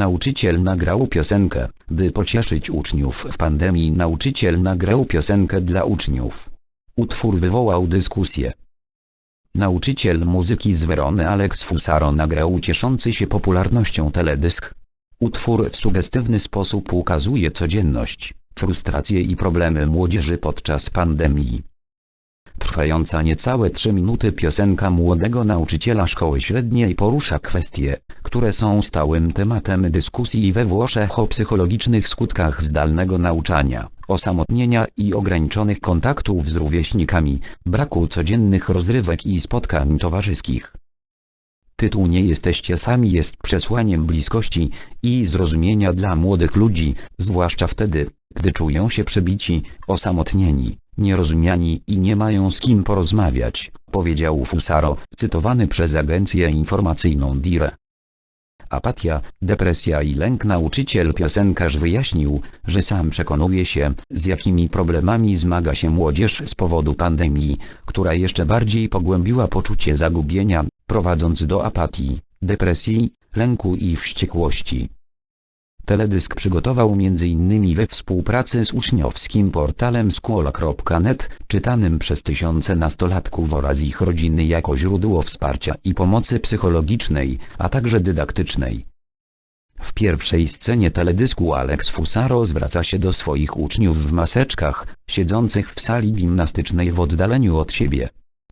Nauczyciel nagrał piosenkę, by pocieszyć uczniów w pandemii. Nauczyciel nagrał piosenkę dla uczniów. Utwór wywołał dyskusję. Nauczyciel muzyki z Werony Alex Fusaro nagrał cieszący się popularnością teledysk. Utwór w sugestywny sposób ukazuje codzienność, frustracje i problemy młodzieży podczas pandemii. Trwająca niecałe 3 minuty piosenka młodego nauczyciela szkoły średniej porusza kwestie, które są stałym tematem dyskusji we Włoszech o psychologicznych skutkach zdalnego nauczania, osamotnienia i ograniczonych kontaktów z rówieśnikami, braku codziennych rozrywek i spotkań towarzyskich. Tytuł Nie jesteście sami jest przesłaniem bliskości i zrozumienia dla młodych ludzi, zwłaszcza wtedy, gdy czują się przebici, osamotnieni, nierozumiani i nie mają z kim porozmawiać, powiedział Fusaro, cytowany przez agencję informacyjną DIRE. Apatia, depresja i lęk nauczyciel piosenkarz wyjaśnił, że sam przekonuje się, z jakimi problemami zmaga się młodzież z powodu pandemii, która jeszcze bardziej pogłębiła poczucie zagubienia, prowadząc do apatii, depresji, lęku i wściekłości. Teledysk przygotował m.in. we współpracy z uczniowskim portalem School.net, czytanym przez tysiące nastolatków oraz ich rodziny jako źródło wsparcia i pomocy psychologicznej, a także dydaktycznej. W pierwszej scenie teledysku Alex Fusaro zwraca się do swoich uczniów w maseczkach, siedzących w sali gimnastycznej w oddaleniu od siebie.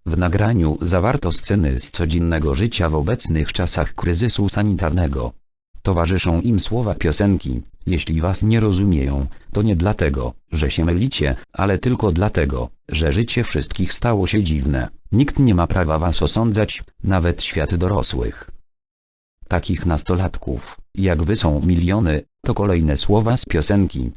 W nagraniu zawarto sceny z codziennego życia w obecnych czasach kryzysu sanitarnego. Towarzyszą im słowa piosenki, jeśli was nie rozumieją, to nie dlatego, że się mylicie, ale tylko dlatego, że życie wszystkich stało się dziwne. Nikt nie ma prawa was osądzać, nawet świat dorosłych. Takich nastolatków, jak wy są miliony, to kolejne słowa z piosenki,